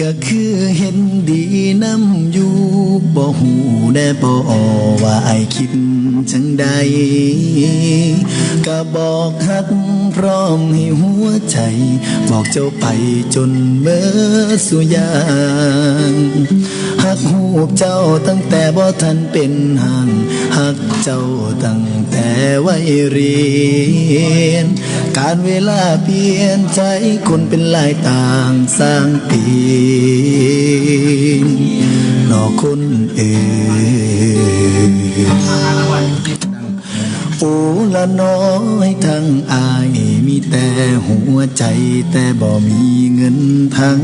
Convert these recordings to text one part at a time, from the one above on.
ก็คือเห็นดีน้ำอยู่บ่หูแน่บ่ว่าไอายคิดจังใด ก็บอกฮักพร้อมให้หัวใจ บอกเจ้าไปจนเมื่อสุยางฮักหูกเจ้าตั้งแต่บ่ทันเป็นห่างฮักเจ้าตั้ง วัยเรียน การเวลาเปลี่ยนใจคนเป็นลายต่างสร้างปีนนอกคนเอ่ยโอ้ละน้อยทั้งอายมีแต่หัวใจแต่บ่มีเงินทั้ง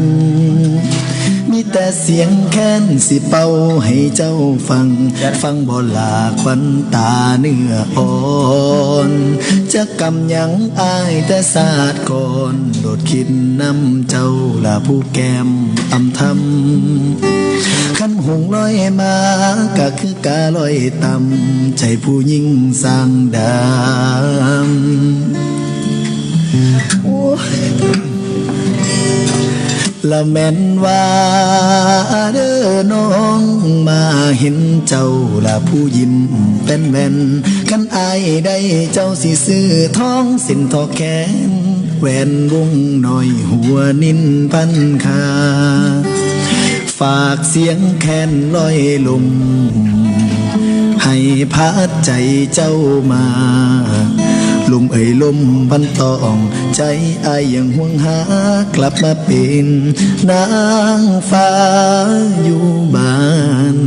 แต่เสียงแค้นสิเป่าให้เจ้าฟัง ฟังบ่ลาควันตาเนื้ออ่อนจะกำยังอายแต่ศาสตร์ก่อนโดดคิดนำเจ้าละผู้แก้มอำทำขันหงลอยมาก็คือกาลอยต่ำใจผู้ยิ่งสร้างดาม ละแม่นว่าเด้อน้องมาเห็นเจ้าละผู้ยิ้มเป็นแม่นขันอายได้เจ้าสิซื้อท้องสินทอแขนแหวนวงหน่อยหัวนินพันคา ฝากเสียงแคนลอยลมให้พัดใจเจ้ามา ลมเอ่ยลมบันตอง ใจอายยังห่วงหากลับมาเป็นนางฟ้าอยู่บ้าน